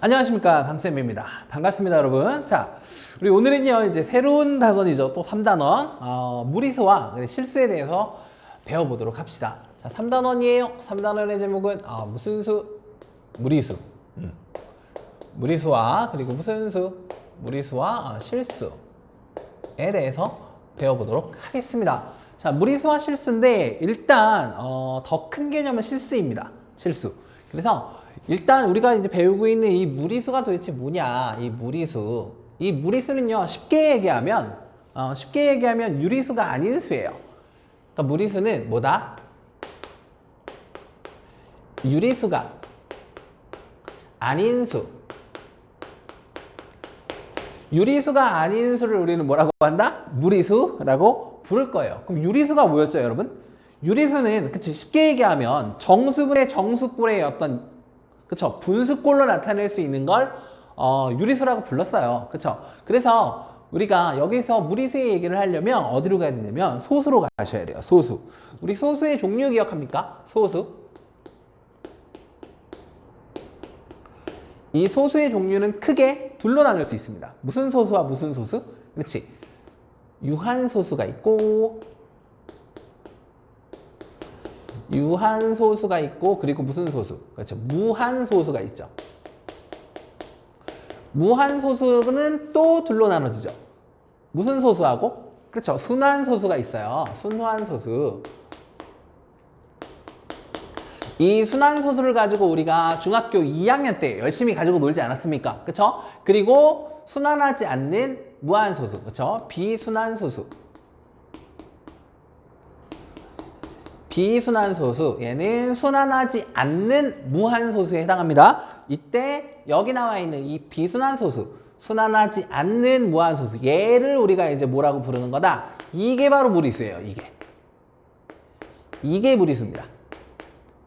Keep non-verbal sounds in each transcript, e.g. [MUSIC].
안녕하십니까 강쌤입니다. 반갑습니다 여러분. 자 우리 오늘은요 이제 새로운 단원이죠. 또 3단원. 어, 무리수와 실수에 대해서 배워보도록 합시다. 자 3단원이에요. 3단원의 제목은 어, 무슨 수? 무리수. 음. 무리수와 그리고 무슨 수? 무리수와 어, 실수에 대해서 배워보도록 하겠습니다. 자 무리수와 실수인데 일단 어, 더 큰 개념은 실수입니다. 실수. 그래서 일단 우리가 이제 배우고 있는 이 무리수가 도대체 뭐냐 이 무리수. 이 무리수는요 쉽게 얘기하면 어, 쉽게 얘기하면 유리수가 아닌 수예요. 그러니까 무리수는 뭐다? 유리수가 아닌 수. 유리수가 아닌 수를 우리는 뭐라고 한다? 무리수라고 부를 거예요. 그럼 유리수가 뭐였죠 여러분? 유리수는 그치 쉽게 얘기하면 정수분의 정수꼴의 어떤 그쵸? 분수꼴로 나타낼 수 있는 걸 어, 유리수라고 불렀어요. 그쵸? 그래서 우리가 여기서 무리수의 얘기를 하려면 어디로 가야 되냐면 소수로 가셔야 돼요. 소수. 우리 소수의 종류 기억합니까? 소수. 이 소수의 종류는 크게 둘로 나눌 수 있습니다. 무슨 소수와 무슨 소수? 그렇지. 유한 소수가 있고 유한소수가 있고 그리고 무슨 소수? 그렇죠. 무한소수가 있죠. 무한소수는 또 둘로 나눠지죠. 무슨 소수하고? 그렇죠. 순환소수가 있어요. 순환소수. 이 순환소수를 가지고 우리가 중학교 2학년 때 열심히 가지고 놀지 않았습니까? 그렇죠? 그리고 순환하지 않는 무한소수. 그렇죠? 비순환소수. 비순환소수 얘는 순환하지 않는 무한소수에 해당합니다. 이때 여기 나와 있는 이 비순환소수 순환하지 않는 무한소수 얘를 우리가 이제 뭐라고 부르는 거다? 이게 바로 무리수예요. 이게 이게 무리수입니다.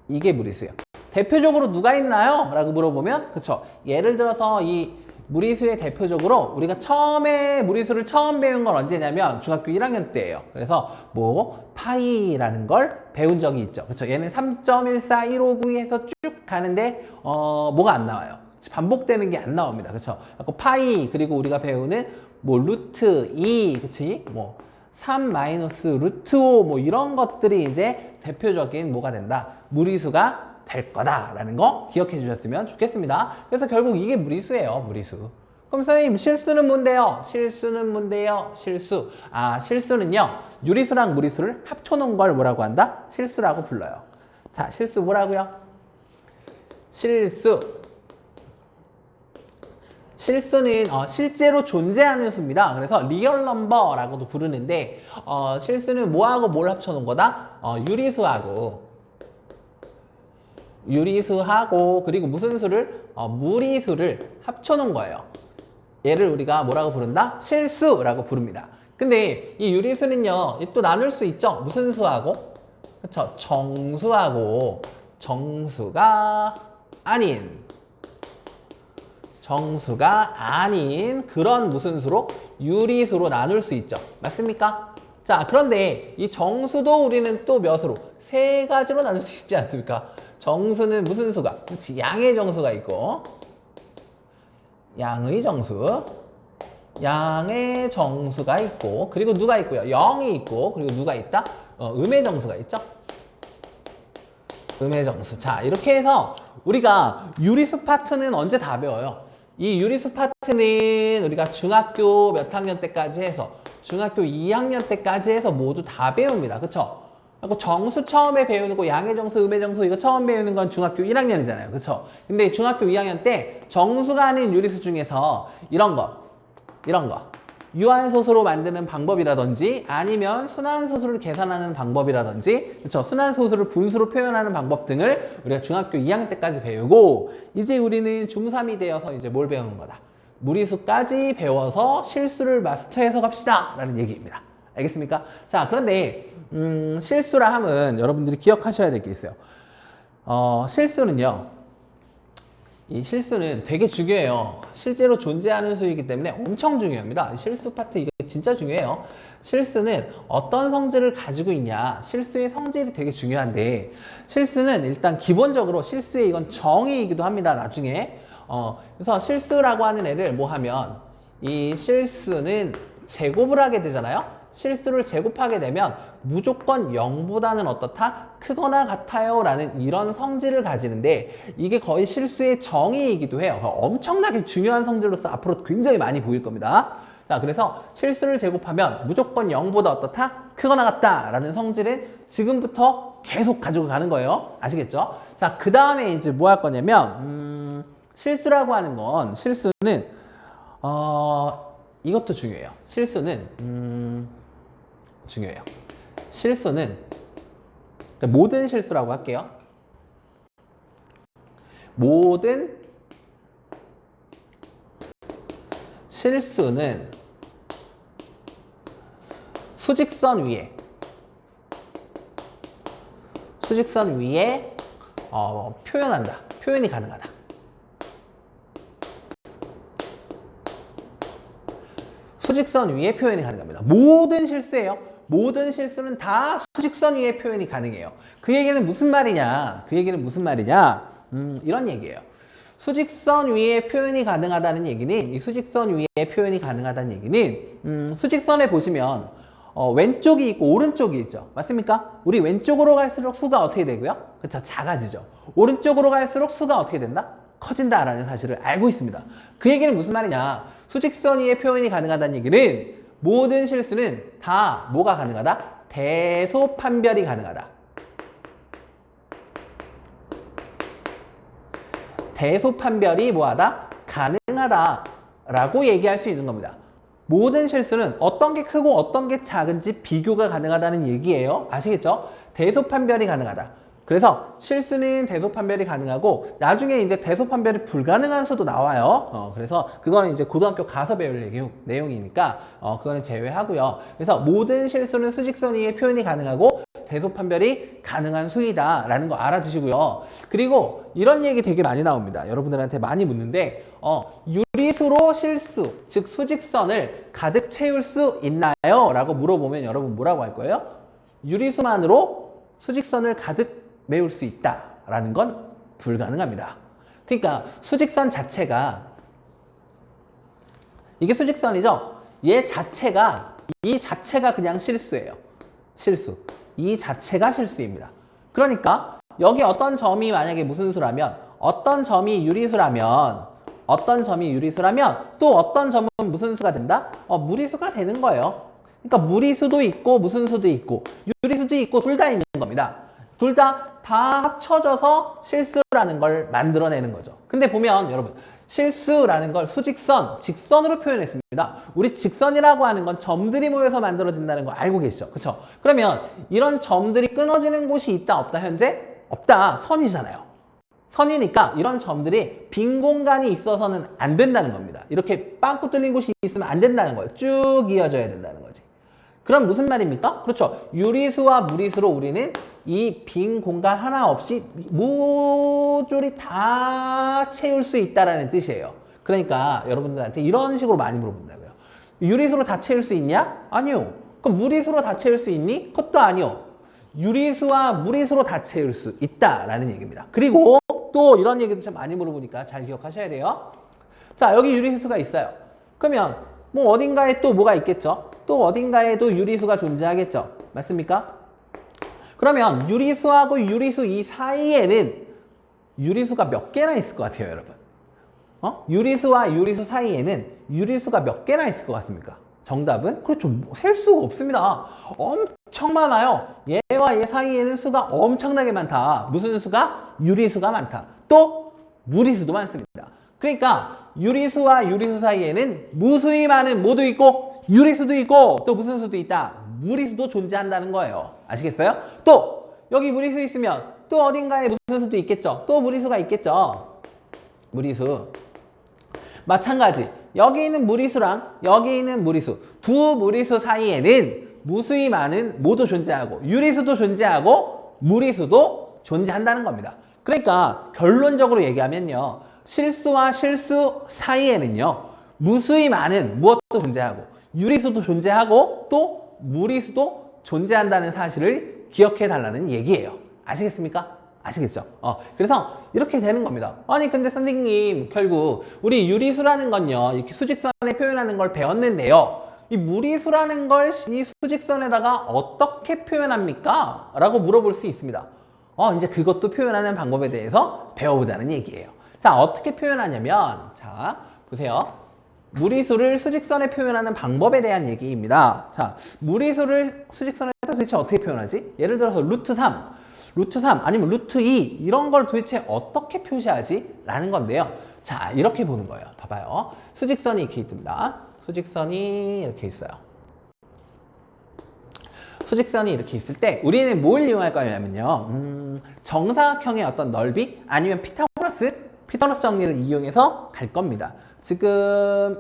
이게 무리수예요. 대표적으로 누가 있나요? 라고 물어보면 그쵸 예를 들어서 이 무리수의 대표적으로 우리가 처음에 무리수를 처음 배운 건 언제냐면 중학교 1학년 때예요. 그래서 뭐 파이라는 걸 배운 적이 있죠. 그렇죠? 얘는 3.14159 해서 쭉 가는데 어 뭐가 안 나와요. 반복되는 게 안 나옵니다. 그렇죠? 파이 그리고 우리가 배우는 뭐 루트 2 그치? 뭐3 마이너스 루트 5 뭐 이런 것들이 이제 대표적인 뭐가 된다. 무리수가 될 거다라는 거 기억해 주셨으면 좋겠습니다. 그래서 결국 이게 무리수예요. 무리수. 그럼 선생님 실수는 뭔데요? 실수는 뭔데요? 실수. 아 실수는요. 유리수랑 무리수를 합쳐놓은 걸 뭐라고 한다? 실수라고 불러요. 자 실수 뭐라고요? 실수. 실수는 어, 실제로 존재하는 수입니다. 그래서 리얼 넘버라고도 부르는데 어, 실수는 뭐하고 뭘 합쳐놓은 거다? 어, 유리수하고 유리수하고 그리고 무슨 수를? 어, 무리수를 합쳐놓은 거예요. 얘를 우리가 뭐라고 부른다? 실수라고 부릅니다. 근데 이 유리수는요, 또 나눌 수 있죠? 무슨 수하고? 그쵸? 정수하고 정수가 아닌 정수가 아닌 그런 무슨 수로? 유리수로 나눌 수 있죠. 맞습니까? 자, 그런데 이 정수도 우리는 또 몇으로? 세 가지로 나눌 수 있지 않습니까? 정수는 무슨 수가? 그렇지. 양의 정수가 있고 양의 정수 양의 정수가 있고 그리고 누가 있고요? 0이 있고 그리고 누가 있다? 어, 음의 정수가 있죠? 음의 정수. 자, 이렇게 해서 우리가 유리수 파트는 언제 다 배워요? 이 유리수 파트는 우리가 중학교 몇 학년 때까지 해서 중학교 2학년 때까지 해서 모두 다 배웁니다. 그쵸? 그리고 정수 처음에 배우는 거 양의 정수, 음의 정수 이거 처음 배우는 건 중학교 1학년이잖아요. 그쵸? 근데 중학교 2학년 때 정수가 아닌 유리수 중에서 이런 거, 이런 거. 유한소수로 만드는 방법이라든지 아니면 순환소수를 계산하는 방법이라든지 그쵸? 순환소수를 분수로 표현하는 방법 등을 우리가 중학교 2학년 때까지 배우고 이제 우리는 중3이 되어서 이제 뭘 배우는 거다? 무리수까지 배워서 실수를 마스터해서 갑시다 라는 얘기입니다. 알겠습니까? 자 그런데 음, 실수라 함은 여러분들이 기억하셔야 될 게 있어요. 어, 실수는요. 이 실수는 되게 중요해요. 실제로 존재하는 수이기 때문에 엄청 중요합니다. 실수 파트 이거 진짜 중요해요. 실수는 어떤 성질을 가지고 있냐. 실수의 성질이 되게 중요한데 실수는 일단 기본적으로 실수의 이건 정의이기도 합니다. 나중에 어, 그래서 실수라고 하는 애를 뭐 하면 이 실수는 제곱을 하게 되잖아요. 실수를 제곱하게 되면 무조건 0보다는 어떻다? 크거나 같아요 라는 이런 성질을 가지는데 이게 거의 실수의 정의이기도 해요. 엄청나게 중요한 성질로서 앞으로 굉장히 많이 보일 겁니다. 자, 그래서 실수를 제곱하면 무조건 0보다 어떻다? 크거나 같다 라는 성질은 지금부터 계속 가지고 가는 거예요. 아시겠죠? 자, 그 다음에 이제 뭐 할 거냐면, 음, 실수라고 하는 건, 실수는, 어, 이것도 중요해요. 실수는, 음, 중요해요. 실수는, 모든 실수라고 할게요. 모든 실수는 수직선 위에 수직선 위에 어, 표현한다. 표현이 가능하다. 수직선 위에 표현이 가능합니다. 모든 실수예요. 모든 실수는 다 수직선 위에 표현이 가능해요. 그 얘기는 무슨 말이냐? 그 얘기는 무슨 말이냐? 음, 이런 얘기예요. 수직선 위에 표현이 가능하다는 얘기는 이 수직선 위에 표현이 가능하다는 얘기는 음, 수직선에 보시면 어, 왼쪽이 있고 오른쪽이 있죠. 맞습니까? 우리 왼쪽으로 갈수록 수가 어떻게 되고요? 그렇죠. 작아지죠. 오른쪽으로 갈수록 수가 어떻게 된다? 커진다라는 사실을 알고 있습니다. 그 얘기는 무슨 말이냐? 수직선 위에 표현이 가능하다는 얘기는 모든 실수는 다 뭐가 가능하다? 대소 판별이 가능하다. 대소 판별이 뭐하다? 가능하다라고 얘기할 수 있는 겁니다. 모든 실수는 어떤 게 크고 어떤 게 작은지 비교가 가능하다는 얘기예요. 아시겠죠? 대소 판별이 가능하다. 그래서 실수는 대소 판별이 가능하고 나중에 이제 대소 판별이 불가능한 수도 나와요. 어, 그래서 그거는 이제 고등학교 가서 배울 내용, 내용이니까 어, 그거는 제외하고요. 그래서 모든 실수는 수직선 위에 표현이 가능하고 대소 판별이 가능한 수이다라는 거 알아두시고요. 그리고 이런 얘기 되게 많이 나옵니다. 여러분들한테 많이 묻는데 어, 유리수로 실수, 즉 수직선을 가득 채울 수 있나요? 라고 물어보면 여러분 뭐라고 할 거예요? 유리수만으로 수직선을 가득 메울 수 있다라는 건 불가능합니다. 그러니까 수직선 자체가 이게 수직선이죠. 얘 자체가 이 자체가 그냥 실수예요. 실수. 이 자체가 실수입니다. 그러니까 여기 어떤 점이 만약에 무슨 수라면 어떤 점이 유리수라면 어떤 점이 유리수라면 또 어떤 점은 무슨 수가 된다? 어, 무리수가 되는 거예요. 그러니까 무리수도 있고 무슨 수도 있고 유리수도 있고 둘 다 있는 겁니다. 둘 다 다 합쳐져서 실수라는 걸 만들어내는 거죠. 근데 보면 여러분 실수라는 걸 수직선, 직선으로 표현했습니다. 우리 직선이라고 하는 건 점들이 모여서 만들어진다는 거 알고 계시죠? 그렇죠? 그러면 이런 점들이 끊어지는 곳이 있다 없다 현재? 없다. 선이잖아요. 선이니까 이런 점들이 빈 공간이 있어서는 안 된다는 겁니다. 이렇게 빵꾸 뚫린 곳이 있으면 안 된다는 거예요. 쭉 이어져야 된다는 거지. 그럼 무슨 말입니까? 그렇죠. 유리수와 무리수로 우리는 이 빈 공간 하나 없이 모조리 다 채울 수 있다라는 뜻이에요. 그러니까 여러분들한테 이런 식으로 많이 물어본다고요. 유리수로 다 채울 수 있냐? 아니요. 그럼 무리수로 다 채울 수 있니? 그것도 아니요. 유리수와 무리수로 다 채울 수 있다라는 얘기입니다. 그리고 또 이런 얘기도 참 많이 물어보니까 잘 기억하셔야 돼요. 자, 여기 유리수가 있어요. 그러면 뭐 어딘가에 또 뭐가 있겠죠? 또 어딘가에도 유리수가 존재하겠죠? 맞습니까? 그러면 유리수하고 유리수 이 사이에는 유리수가 몇 개나 있을 것 같아요, 여러분? 어? 유리수와 유리수 사이에는 유리수가 몇 개나 있을 것 같습니까? 정답은? 그렇죠. 뭐셀 수가 없습니다. 엄청 많아요. 얘와 얘 사이에는 수가 엄청나게 많다. 무슨 수가? 유리수가 많다. 또 무리수도 많습니다. 그러니까 유리수와 유리수 사이에는 무수히 많은 뭐도 있고 유리수도 있고 또 무슨 수도 있다. 무리수도 존재한다는 거예요. 아시겠어요? 또 여기 무리수 있으면 또 어딘가에 무슨 수도 있겠죠. 또 무리수가 있겠죠. 무리수. 마찬가지 여기 있는 무리수랑 여기 있는 무리수 두 무리수 사이에는 무수히 많은 모도 존재하고 유리수도 존재하고 무리수도 존재한다는 겁니다. 그러니까 결론적으로 얘기하면요. 실수와 실수 사이에는요. 무수히 많은 무엇도 존재하고 유리수도 존재하고 또 무리수도 존재한다는 사실을 기억해 달라는 얘기예요. 아시겠습니까? 아시겠죠? 어, 그래서 이렇게 되는 겁니다. 아니, 근데 선생님, 결국 우리 유리수라는 건요, 이렇게 수직선에 표현하는 걸 배웠는데요. 이 무리수라는 걸 이 수직선에다가 어떻게 표현합니까? 라고 물어볼 수 있습니다. 어, 이제 그것도 표현하는 방법에 대해서 배워보자는 얘기예요. 자, 어떻게 표현하냐면, 자, 보세요. 무리수를 수직선에 표현하는 방법에 대한 얘기입니다. 자, 무리수를 수직선에다 도대체 어떻게 표현하지? 예를 들어서 루트 3, 루트 3 아니면 루트 2 이런 걸 도대체 어떻게 표시하지? 라는 건데요. 자, 이렇게 보는 거예요. 봐봐요. 수직선이 이렇게 있습니다. 수직선이 이렇게 있어요. 수직선이 이렇게 있을 때 우리는 뭘 이용할 거냐면요. 음, 정사각형의 어떤 넓이 아니면 피타고라스 피타고라스 정리를 이용해서 갈 겁니다. 지금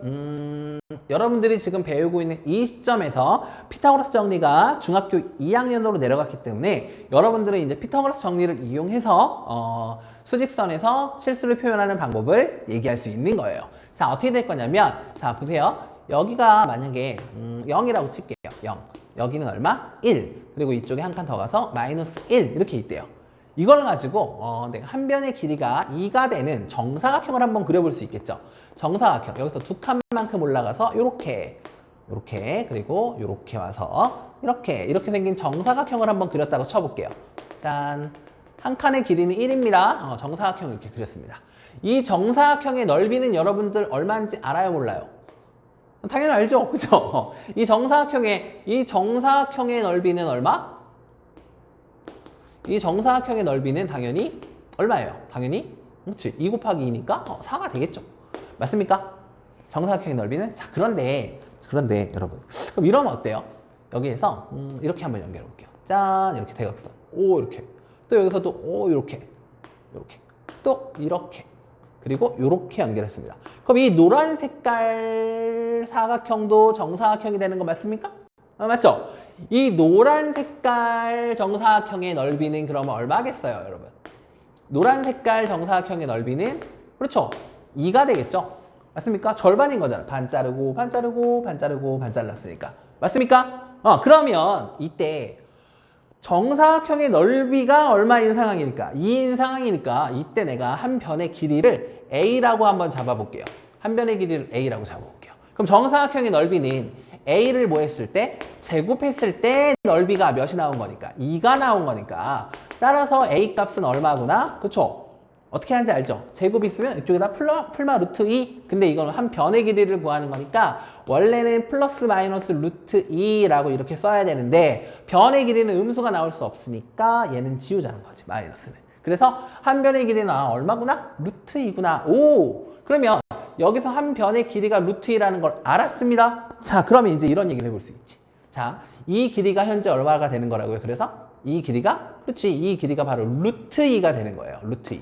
음, 여러분들이 지금 배우고 있는 이 시점에서 피타고라스 정리가 중학교 2학년으로 내려갔기 때문에 여러분들은 이제 피타고라스 정리를 이용해서 어, 수직선에서 실수를 표현하는 방법을 얘기할 수 있는 거예요. 자 어떻게 될 거냐면 자 보세요. 여기가 만약에 음, 0이라고 칠게요. 0. 여기는 얼마? 1. 그리고 이쪽에 한 칸 더 가서 마이너스 1 이렇게 있대요. 이걸 가지고 어, 내가 한 변의 길이가 2가 되는 정사각형을 한번 그려볼 수 있겠죠. 정사각형 여기서 두 칸만큼 올라가서 이렇게 이렇게 그리고 이렇게 와서 이렇게 이렇게 생긴 정사각형을 한번 그렸다고 쳐볼게요. 짠. 한 칸의 길이는 1입니다. 어, 정사각형을 이렇게 그렸습니다. 이 정사각형의 넓이는 여러분들 얼마인지 알아요, 몰라요? 당연히 알죠, [LAUGHS] 그죠? 이 정사각형의 이 정사각형의 넓이는 얼마? 이 정사각형의 넓이는 당연히 얼마예요? 당연히 그렇지. 2 곱하기 2니까 어, 4가 되겠죠. 맞습니까? 정사각형의 넓이는 자 그런데 그런데 여러분 그럼 이러면 어때요? 여기에서 음, 이렇게 한번 연결해 볼게요. 짠 이렇게 대각선 오 이렇게 또 여기서도 오 이렇게 이렇게 또 이렇게 그리고 이렇게 연결했습니다. 그럼 이 노란 색깔 사각형도 정사각형이 되는 거 맞습니까? 아, 맞죠? 이 노란 색깔 정사각형의 넓이는 그러면 얼마겠어요, 여러분? 노란 색깔 정사각형의 넓이는 그렇죠. 2가 되겠죠? 맞습니까? 절반인 거잖아. 반 자르고 반 자르고 반 자르고 반 잘랐으니까. 맞습니까? 어, 그러면 이때 정사각형의 넓이가 얼마인 상황이니까 2인 상황이니까 이때 내가 한 변의 길이를 A라고 한번 잡아볼게요. 한 변의 길이를 A라고 잡아볼게요. 그럼 정사각형의 넓이는 A를 뭐 했을 때? 제곱했을 때 넓이가 몇이 나온 거니까 2가 나온 거니까 따라서 A 값은 얼마구나? 그쵸? 어떻게 하는지 알죠? 제곱 있으면 이쪽에다 풀마, 풀마 루트 2 근데 이거는 한 변의 길이를 구하는 거니까 원래는 플러스 마이너스 루트 2라고 이렇게 써야 되는데 변의 길이는 음수가 나올 수 없으니까 얘는 지우자는 거지 마이너스는 그래서 한 변의 길이는 아, 얼마구나? 루트 2구나 오 그러면 여기서 한 변의 길이가 루트 2라는 걸 알았습니다. 자 그러면 이제 이런 얘기를 해볼 수 있지. 자 이 길이가 현재 얼마가 되는 거라고요? 그래서 이 길이가 그렇지. 이 길이가 바로 루트 2가 되는 거예요. 루트 2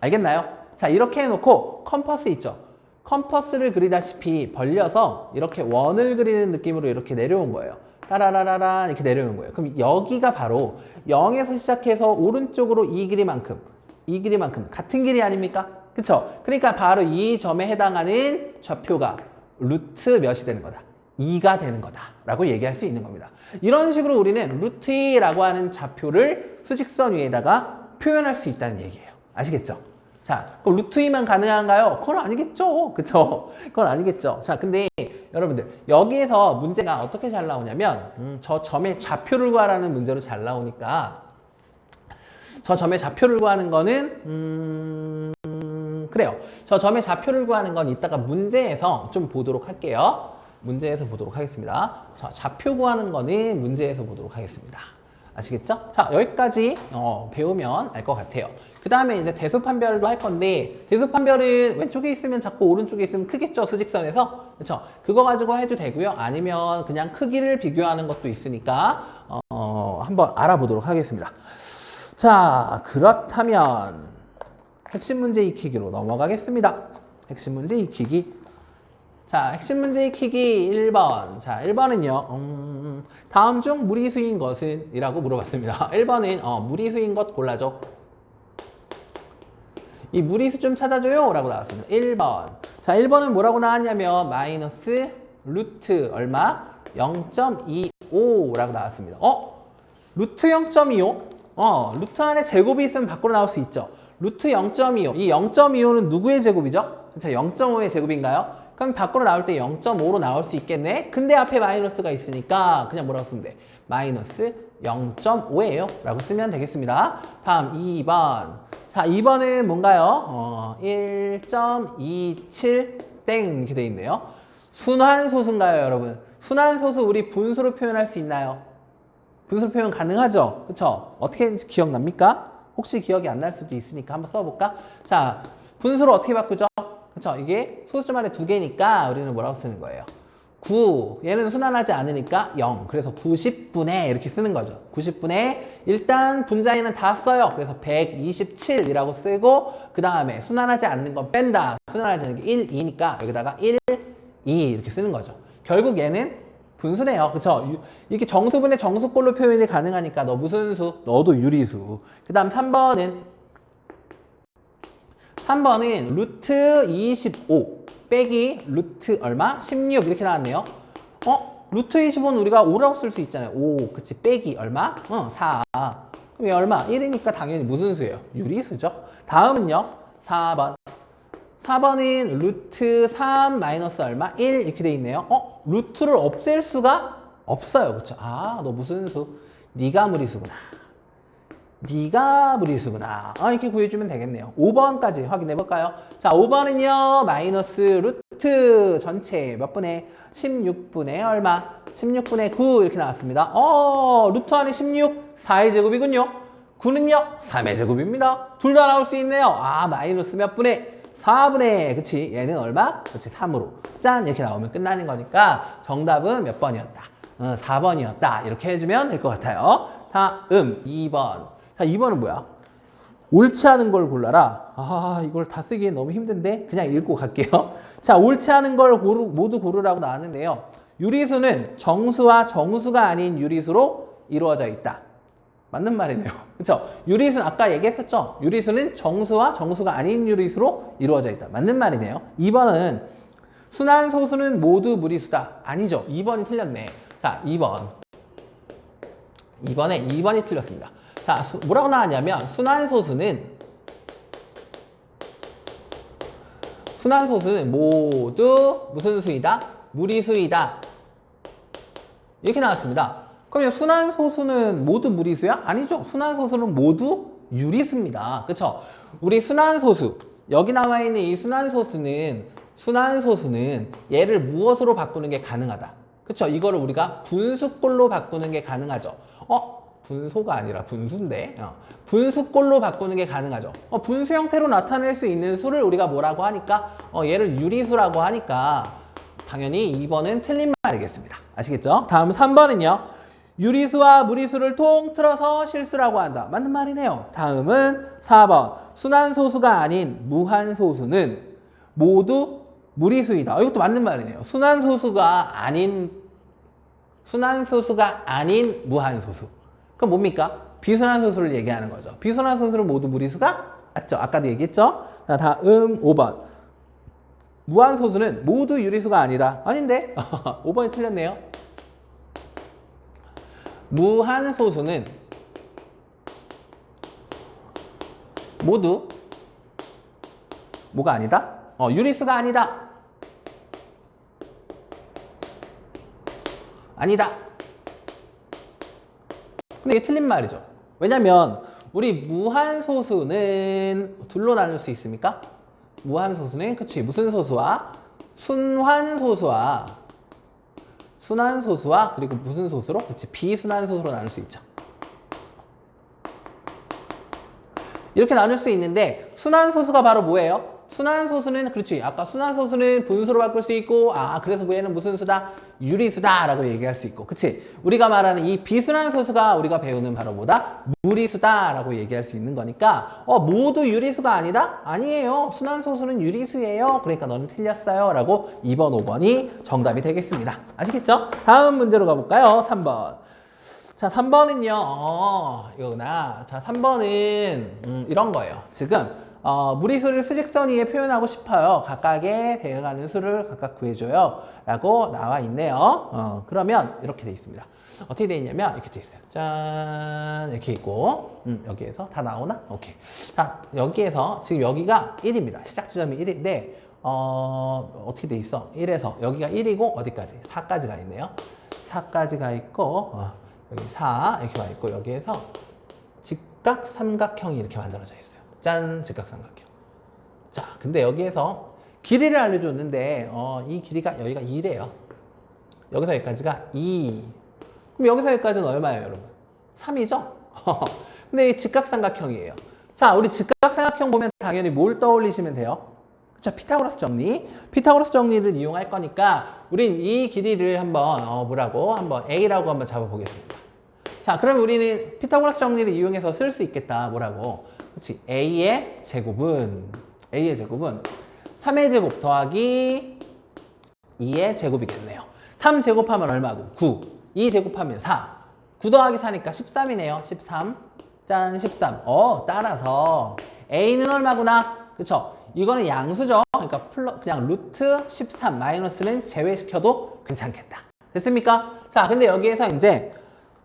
알겠나요? 자 이렇게 해놓고 컴퍼스 있죠? 컴퍼스를 그리다시피 벌려서 이렇게 원을 그리는 느낌으로 이렇게 내려온 거예요. 따라라라라 이렇게 내려오는 거예요. 그럼 여기가 바로 0에서 시작해서 오른쪽으로 이 길이만큼 이 길이만큼 같은 길이 아닙니까? 그쵸? 그러니까 바로 이 점에 해당하는 좌표가 루트 몇이 되는 거다 2가 되는 거다 라고 얘기할 수 있는 겁니다 이런 식으로 우리는 루트 2라고 하는 좌표를 수직선 위에다가 표현할 수 있다는 얘기예요 아시겠죠? 자, 그럼 루트 2만 가능한가요? 그건 아니겠죠. 그쵸? 그건 아니겠죠. 자, 근데 여러분들, 여기에서 문제가 어떻게 잘 나오냐면, 음, 저 점의 좌표를 구하라는 문제로 잘 나오니까, 저 점의 좌표를 구하는 거는, 음, 그래요. 저 점의 좌표를 구하는 건 이따가 문제에서 좀 보도록 할게요. 문제에서 보도록 하겠습니다. 자, 좌표 구하는 거는 문제에서 보도록 하겠습니다. 아시겠죠? 자, 여기까지 어, 배우면 알 것 같아요. 그 다음에 이제 대수판별도 할 건데, 대수판별은 왼쪽에 있으면 작고 오른쪽에 있으면 크겠죠, 수직선에서. 그렇죠? 그거 가지고 해도 되고요. 아니면 그냥 크기를 비교하는 것도 있으니까, 어, 한번 알아보도록 하겠습니다. 자, 그렇다면, 핵심 문제 익히기로 넘어가겠습니다. 핵심 문제 익히기. 자, 핵심 문제 익히기 1번. 자, 1번은요, 음, 다음 중 무리수인 것은? 이라고 물어봤습니다. [LAUGHS] 1번은, 어, 무리수인 것 골라줘. 이 무리수 좀 찾아줘요. 라고 나왔습니다. 1번. 자, 1번은 뭐라고 나왔냐면, 마이너스 루트 얼마? 0.25 라고 나왔습니다. 어? 루트 0.25? 어, 루트 안에 제곱이 있으면 밖으로 나올 수 있죠. 루트 0.25. 이 0.25는 누구의 제곱이죠? 그쵸, 0.5의 제곱인가요? 그럼 밖으로 나올 때 0.5로 나올 수 있겠네? 근데 앞에 마이너스가 있으니까 그냥 뭐라고 쓰면 돼? 마이너스 0.5예요. 라고 쓰면 되겠습니다. 다음 2번. 자, 2번은 뭔가요? 어, 1.27땡 이렇게 돼 있네요. 순환소수인가요, 여러분? 순환소수 우리 분수로 표현할 수 있나요? 분수 표현 가능하죠? 그쵸? 어떻게 했는지 기억납니까? 혹시 기억이 안 날 수도 있으니까 한번 써볼까? 자, 분수로 어떻게 바꾸죠? 그쵸? 이게 소수점 안에 두 개니까 우리는 뭐라고 쓰는 거예요? 9. 얘는 순환하지 않으니까 0. 그래서 90분의 이렇게 쓰는 거죠. 90분의 일단 분자에는 다 써요. 그래서 127이라고 쓰고 그 다음에 순환하지 않는 건 뺀다. 순환하지 않는 게 1, 2니까 여기다가 1, 2 이렇게 쓰는 거죠. 결국 얘는 분수네요. 그쵸? 유- 이렇게 정수분의 정수꼴로 표현이 가능하니까 너 무슨 수? 너도 유리수. 그 다음 3번은 3번은 루트 25 빼기 루트 얼마? 16 이렇게 나왔네요. 어? 루트 25는 우리가 5라고 쓸 수 있잖아요. 5 그치 빼기 얼마? 어 4. 그럼 얘 얼마? 1이니까 당연히 무슨 수예요? 유리수죠. 다음은요. 4번. 4번은 루트 3 마이너스 얼마? 1 이렇게 돼 있네요. 어? 루트를 없앨 수가 없어요. 그쵸? 아, 너 무슨 수? 네가 무리수구나. 네가 무리수구나. 아, 이렇게 구해주면 되겠네요. 5번까지 확인해 볼까요? 자, 5번은요, 마이너스 루트 전체 몇 분의 16분의 얼마? 16분의 9 이렇게 나왔습니다. 어, 루트 안에 16, 4의 제곱이군요. 9는요, 3의 제곱입니다. 둘 다 나올 수 있네요. 아, 마이너스 몇 분의? 4분의, 그치? 얘는 얼마? 그치, 3으로. 짠! 이렇게 나오면 끝나는 거니까 정답은 몇 번이었다? 어, 4번이었다. 이렇게 해주면 될 것 같아요. 다음, 2번. 자, 2번은 뭐야? 옳지 않은 걸 골라라. 아, 이걸 다 쓰기엔 너무 힘든데 그냥 읽고 갈게요. [LAUGHS] 자, 옳지 않은 걸 고르, 모두 고르라고 나왔는데요. 유리수는 정수와 정수가 아닌 유리수로 이루어져 있다. 맞는 말이네요. [LAUGHS] 그렇죠? 유리수는 아까 얘기했었죠. 유리수는 정수와 정수가 아닌 유리수로 이루어져 있다. 맞는 말이네요. 2번은 순환 소수는 모두 무리수다. 아니죠. 2번이 틀렸네. 자, 2번. 2번에 2번이 틀렸습니다. 자, 수- 뭐라고 나왔냐면 순환 소수는 순환 소수는 모두 무슨 수이다? 무리수이다. 이렇게 나왔습니다. 그러면 순환 소수는 모두 무리수야? 아니죠. 순환 소수는 모두 유리수입니다. 그렇죠? 우리 순환 소수 여기 나와 있는 이 순환 소수는 순환 소수는 얘를 무엇으로 바꾸는 게 가능하다. 그렇죠? 이거를 우리가 분수꼴로 바꾸는 게 가능하죠. 어? 분소가 아니라 분수인데 어. 분수꼴로 바꾸는 게 가능하죠. 어, 분수 형태로 나타낼 수 있는 수를 우리가 뭐라고 하니까 어, 얘를 유리수라고 하니까 당연히 2번은 틀린 말이겠습니다. 아시겠죠? 다음 3번은요. 유리수와 무리수를 통틀어서 실수라고 한다. 맞는 말이네요. 다음은 4번. 순환소수가 아닌 무한소수는 모두 무리수이다. 어, 이것도 맞는 말이네요. 순환소수가 아닌 순환소수가 아닌 무한소수. 그럼 뭡니까? 비순환소수를 얘기하는 거죠. 비순환소수는 모두 무리수가 맞죠? 아까도 얘기했죠? 자, 다음 5번. 무한소수는 모두 유리수가 아니다. 아닌데? [LAUGHS] 5번이 틀렸네요. 무한소수는 모두 뭐가 아니다? 어, 유리수가 아니다. 아니다. 근데 이게 틀린 말이죠. 왜냐면 우리 무한소수는 둘로 나눌 수 있습니까? 무한소수는 그치 무슨 소수와 순환소수와 순환 소수와 그리고 무슨 소수로? 그치 비순환 소수로 나눌 수 있죠. 이렇게 나눌 수 있는데 순환 소수가 바로 뭐예요? 순환 소수는 그렇지 아까 순환 소수는 분수로 바꿀 수 있고 아 그래서 얘는 무슨 수다? 유리수다 라고 얘기할 수 있고 그치 우리가 말하는 이 비순환 소수가 우리가 배우는 바로 뭐다? 무리수다 라고 얘기할 수 있는 거니까 어 모두 유리수가 아니다? 아니에요 순환 소수는 유리수예요 그러니까 너는 틀렸어요 라고 2번 5번이 정답이 되겠습니다 아시겠죠? 다음 문제로 가볼까요? 3번 자, 3번은요, 어, 이거구나. 자, 3번은, 음, 이런 거예요. 지금, 어, 무리수를 수직선 위에 표현하고 싶어요. 각각에 대응하는 수를 각각 구해줘요. 라고 나와 있네요. 어, 그러면 이렇게 돼 있습니다. 어떻게 돼 있냐면 이렇게 돼 있어요. 짠 이렇게 있고 음, 여기에서 다 나오나? 오케이. 자 여기에서 지금 여기가 1입니다. 시작 지점이 1인데 어, 어떻게 돼 있어? 1에서 여기가 1이고 어디까지? 4까지 가 있네요. 4까지 가 있고 어, 여기 4 이렇게 와 있고 여기에서 직각 삼각형이 이렇게 만들어져 있어요. 짠 직각 삼각형. 자 근데 여기에서 길이를 알려줬는데 어, 이 길이가 여기가 2래요. 여기서 여기까지가 2. 그럼 여기서 여기까지는 얼마예요, 여러분? 3이죠? [LAUGHS] 근데 이 직각삼각형이에요. 자, 우리 직각삼각형 보면 당연히 뭘 떠올리시면 돼요? 자, 피타고라스 정리. 피타고라스 정리를 이용할 거니까 우린 이 길이를 한번 어, 뭐라고? 한번 A라고 한번 잡아보겠습니다. 자, 그럼 우리는 피타고라스 정리를 이용해서 쓸 수 있겠다. 뭐라고? 그렇지. A의 제곱은 A의 제곱은 3의 제곱 더하기 2의 제곱이겠네요. 3 제곱하면 얼마고? 9. 2 제곱하면 4. 9 더하기 4니까 13이네요. 13. 짠, 13. 어, 따라서 A는 얼마구나? 그쵸? 이거는 양수죠. 그러니까 플러, 그냥 루트 13 마이너스는 제외시켜도 괜찮겠다. 됐습니까? 자, 근데 여기에서 이제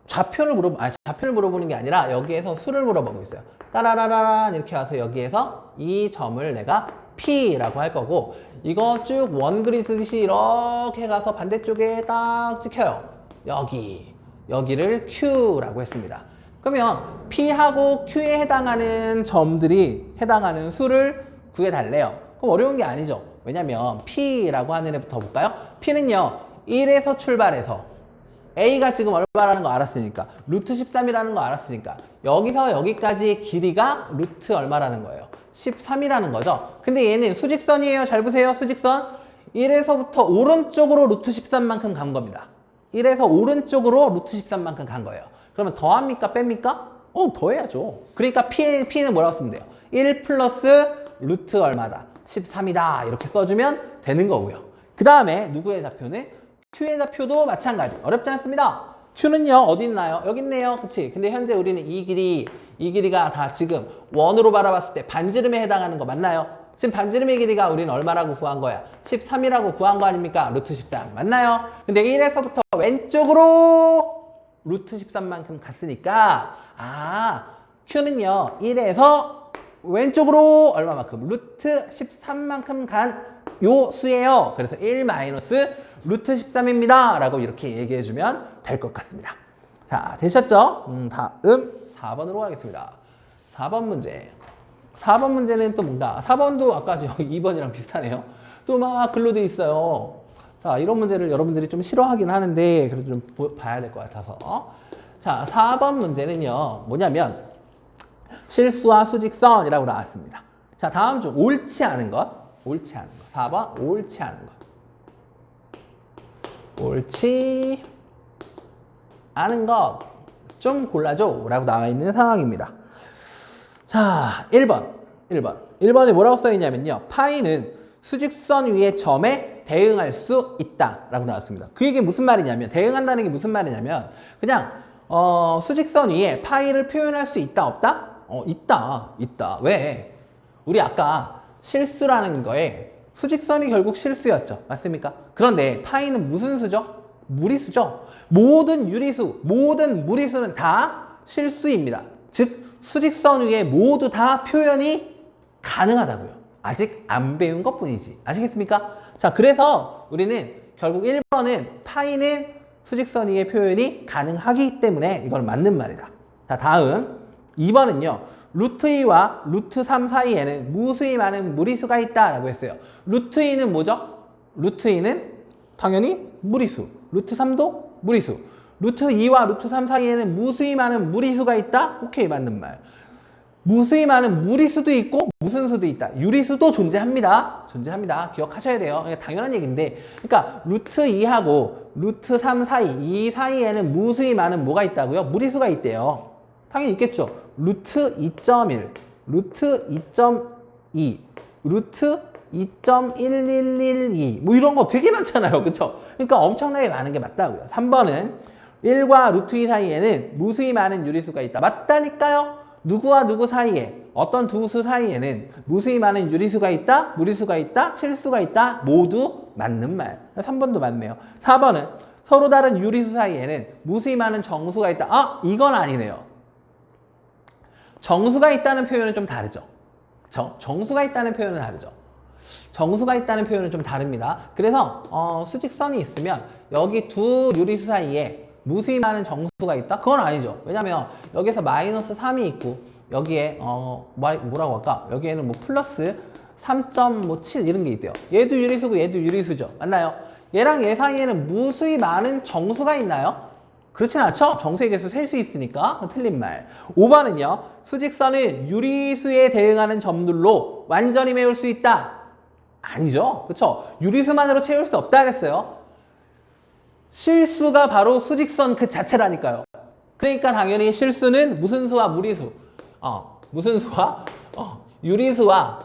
좌표를 물어, 아, 좌표를 물어보는 게 아니라 여기에서 수를 물어보고 있어요. 따라라란 이렇게 와서 여기에서 이 점을 내가 P라고 할 거고 이거 쭉 원 그리듯이 이렇게 가서 반대쪽에 딱 찍혀요. 여기 여기를 Q라고 했습니다. 그러면 P하고 Q에 해당하는 점들이 해당하는 수를 구해 달래요. 그럼 어려운 게 아니죠. 왜냐면 P라고 하는 애부터 볼까요? P는요 1에서 출발해서 A가 지금 얼마라는 거 알았으니까 루트 13이라는 거 알았으니까 여기서 여기까지 길이가 루트 얼마라는 거예요? 13이라는 거죠? 근데 얘는 수직선이에요? 잘 보세요 수직선. 1에서부터 오른쪽으로 루트 13만큼 간 겁니다. 1에서 오른쪽으로 루트 13만큼 간 거예요. 그러면 더합니까? 뺍니까? 어 더해야죠. 그러니까 P, P는 뭐라고 쓰면 돼요? 1 플러스 루트 얼마다? 13이다. 이렇게 써주면 되는 거고요. 그 다음에 누구의 좌표는 Q의 좌표도 마찬가지. 어렵지 않습니다. Q는요, 어디 있나요? 여기 있네요. 그치? 근데 현재 우리는 이 길이, 이 길이가 다 지금 원으로 바라봤을 때 반지름에 해당하는 거 맞나요? 지금 반지름의 길이가 우리는 얼마라고 구한 거야? 13이라고 구한 거 아닙니까? 루트 13. 맞나요? 근데 1에서부터 왼쪽으로 루트 13만큼 갔으니까, 아, Q는요, 1에서 왼쪽으로 얼마만큼? 루트 13만큼 간 요 수예요. 그래서 1 마이너스 루트 13입니다. 라고 이렇게 얘기해주면 될 것 같습니다. 자, 되셨죠? 음, 다음 4번으로 가겠습니다. 4번 문제. 4번 문제는 또 뭔가? 4번도 아까 저 [LAUGHS] 2번이랑 비슷하네요. 또 막 글로 돼 있어요. 자, 이런 문제를 여러분들이 좀 싫어하긴 하는데 그래도 좀 보- 봐야 될 것 같아서. 자, 4번 문제는요. 뭐냐면 실수와 수직선이라고 나왔습니다. 자, 다음 중 옳지 않은 것. 옳지 않은 것. 4번 옳지 않은 것. 옳지 않은 것 좀 골라줘 라고 나와 있는 상황입니다. 자, 1번. 1번. 1번에 뭐라고 써 있냐면요. 파이는 수직선 위의 점에 대응할 수 있다 라고 나왔습니다. 그 얘기 무슨 말이냐면 대응한다는 게 무슨 말이냐면 그냥 어, 수직선 위에 파이를 표현할 수 있다 없다? 어, 있다. 있다. 왜? 우리 아까 실수라는 거에 수직선이 결국 실수였죠. 맞습니까? 그런데 파이는 무슨 수죠? 무리수죠. 모든 유리수, 모든 무리수는 다 실수입니다. 즉 수직선 위에 모두 다 표현이 가능하다고요. 아직 안 배운 것 뿐이지. 아시겠습니까? 자, 그래서 우리는 결국 1번은 파이는 수직선 위의 표현이 가능하기 때문에 이건 맞는 말이다. 자, 다음 2번은요. 루트 2와 루트 3 사이에는 무수히 많은 무리수가 있다라고 했어요. 루트 2는 뭐죠? 루트 2는 당연히 무리수. 루트 3도 무리수. 루트 2와 루트 3 사이에는 무수히 많은 무리수가 있다? 오케이, 맞는 말. 무수히 많은 무리수도 있고 무슨 수도 있다. 유리수도 존재합니다. 존재합니다. 기억하셔야 돼요. 그러니까 당연한 얘기인데, 그러니까 루트 2하고 루트 3 사이, 이 사이에는 무수히 많은 뭐가 있다고요? 무리수가 있대요. 당연히 있겠죠. 루트 2.1, 루트 2.2, 루트 2.1112, 뭐 이런 거 되게 많잖아요. 그쵸? 그러니까 엄청나게 많은 게 맞다고요. 3번은 1과 루트 2 사이에는 무수히 많은 유리수가 있다. 맞다니까요? 누구와 누구 사이에 어떤 두 수 사이에는 무수히 많은 유리수가 있다, 무리수가 있다, 실수가 있다, 모두 맞는 말. 3번도 맞네요. 4번은 서로 다른 유리수 사이에는 무수히 많은 정수가 있다. 아, 이건 아니네요. 정수가 있다는 표현은 좀 다르죠. 저, 정수가 있다는 표현은 다르죠. 정수가 있다는 표현은 좀 다릅니다. 그래서 어, 수직선이 있으면 여기 두 유리수 사이에 무수히 많은 정수가 있다? 그건 아니죠. 왜냐면 여기서 마이너스 3이 있고 여기에 어, 뭐- 뭐라고 할까? 여기에는 뭐 플러스 3.7 이런 게 있대요. 얘도 유리수고 얘도 유리수죠. 맞나요? 얘랑 얘 사이에는 무수히 많은 정수가 있나요? 그렇진 않죠? 정수의 개수 셀 수 있으니까 틀린 말. 5번은요. 수직선은 유리수에 대응하는 점들로 완전히 메울 수 있다. 아니죠. 그렇죠? 유리수만으로 채울 수 없다 그랬어요. 실수가 바로 수직선 그 자체라니까요. 그러니까 당연히 실수는 무슨 수와 무리수. 어, 무슨 수와 어, 유리수와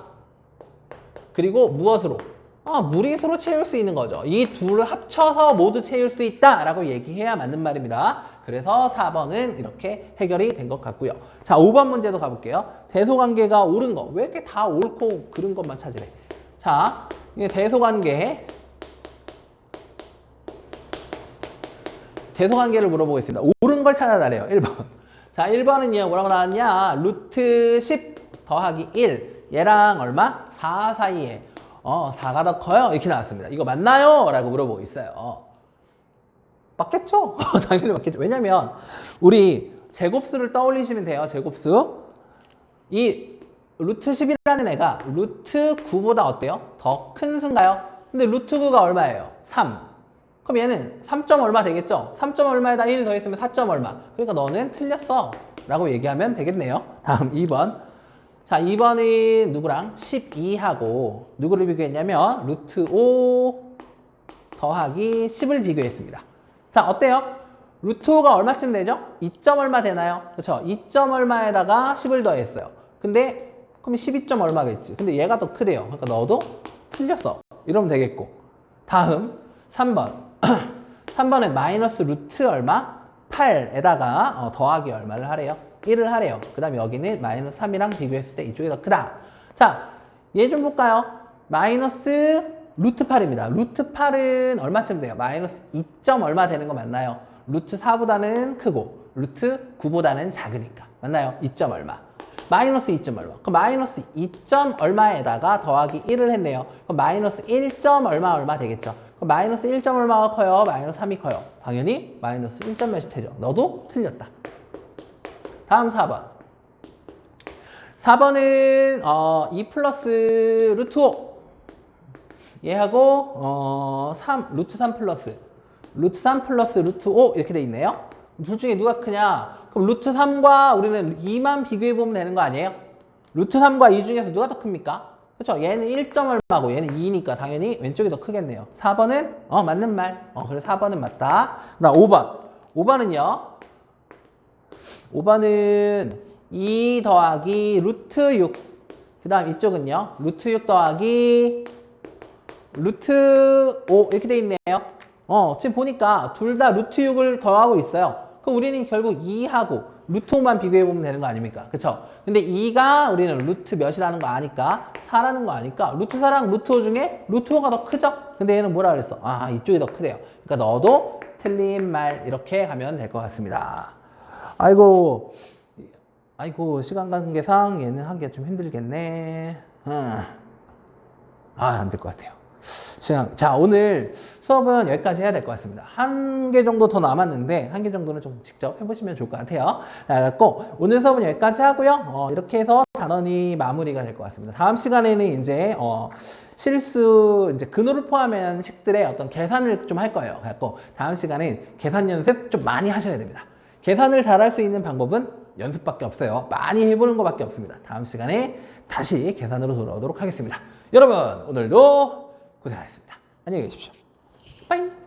그리고 무엇으로? 아, 무리수로 채울 수 있는 거죠. 이 둘을 합쳐서 모두 채울 수 있다라고 얘기해야 맞는 말입니다. 그래서 4번은 이렇게 해결이 된 것 같고요. 자, 5번 문제도 가볼게요. 대소관계가 옳은 거. 왜 이렇게 다 옳고 그른 것만 찾으래? 자, 이게 대소관계. 대소관계를 물어보겠습니다. 옳은 걸 찾아달래요. 1번. 자, 1번은요. 뭐라고 나왔냐? 루트 10 더하기 1. 얘랑 얼마? 4 사이에. 어, 4가 더 커요? 이렇게 나왔습니다. 이거 맞나요? 라고 물어보고 있어요. 맞겠죠? [LAUGHS] 당연히 맞겠죠. 왜냐면 우리 제곱수를 떠올리시면 돼요. 제곱수. 이 루트 10이라는 애가 루트 9보다 어때요? 더 큰 수인가요? 근데 루트 9가 얼마예요? 3. 그럼 얘는 3점 얼마 되겠죠? 3점 얼마에다 1 더했으면 4점 얼마. 그러니까 너는 틀렸어. 라고 얘기하면 되겠네요. 다음 2번. 자, 2번은 누구랑? 12하고 누구를 비교했냐면 루트 5 더하기 10을 비교했습니다. 자, 어때요? 루트 5가 얼마쯤 되죠? 2점 얼마 되나요? 그렇죠? 2점 얼마에다가 10을 더했어요. 근데 그럼 12점 얼마겠지? 근데 얘가 더 크대요. 그러니까 너도 틀렸어. 이러면 되겠고. 다음 3번. 3번은 [CLEARS THROAT] 마이너스 루트 얼마? 8에다가 어, 더하기 얼마를 하래요? 1을 하래요. 그 다음에 여기는 마이너스 3이랑 비교했을 때 이쪽이 더 크다. 자, 얘 좀 볼까요? 마이너스 루트 8입니다. 루트 8은 얼마쯤 돼요? 마이너스 2점 얼마 되는 거 맞나요? 루트 4보다는 크고 루트 9보다는 작으니까. 맞나요? 2점 얼마. 마이너스 2점 얼마. 그럼 마이너스 2점 얼마에다가 더하기 1을 했네요. 그럼 마이너스 1점 얼마 얼마 되겠죠? 그럼 마이너스 1점 얼마가 커요? 마이너스 3이 커요. 당연히 마이너스 1점 몇이 되죠. 너도 틀렸다. 다음 4번. 4번은 어, 2 플러스 루트 5 얘하고 어, 3 루트 3 플러스 루트 3 플러스 루트 5 이렇게 돼 있네요. 둘 중에 누가 크냐? 그럼 루트 3과 우리는 2만 비교해 보면 되는 거 아니에요? 루트 3과 2 중에서 누가 더 큽니까? 그렇죠? 얘는 1점 얼마고 얘는 2니까 당연히 왼쪽이 더 크겠네요. 4번은 어 맞는 말. 어 그래서 4번은 맞다. 그다음 5번. 5번은요. 5번은 2 더하기 루트 6. 그 다음 이쪽은요. 루트 6 더하기 루트 5 이렇게 돼 있네요. 어, 지금 보니까 둘 다 루트 6을 더하고 있어요. 그럼 우리는 결국 2하고 루트 5만 비교해 보면 되는 거 아닙니까? 그쵸? 근데 2가 우리는 루트 몇이라는 거 아니까 4라는 거 아니까 루트 4랑 루트 5 중에 루트 5가 더 크죠? 근데 얘는 뭐라 그랬어? 아, 이쪽이 더 크대요. 그러니까 너도 틀린 말 이렇게 가면 될 것 같습니다. 아이고, 아이고 시간 관계상 얘는 하기가 좀 힘들겠네. 음. 아, 안 될 것 같아요. 자, 오늘 수업은 여기까지 해야 될 것 같습니다. 한 개 정도 더 남았는데, 한 개 정도는 좀 직접 해보시면 좋을 것 같아요. 자, 그래갖고, 오늘 수업은 여기까지 하고요. 어, 이렇게 해서 단원이 마무리가 될 것 같습니다. 다음 시간에는 이제, 어, 실수, 이제 근호를 포함한 식들의 어떤 계산을 좀 할 거예요. 그래갖고, 다음 시간엔 계산 연습 좀 많이 하셔야 됩니다. 계산을 잘할 수 있는 방법은 연습밖에 없어요. 많이 해보는 것밖에 없습니다. 다음 시간에 다시 계산으로 돌아오도록 하겠습니다. 여러분, 오늘도 고생하셨습니다. 안녕히 계십시오. 빠잉!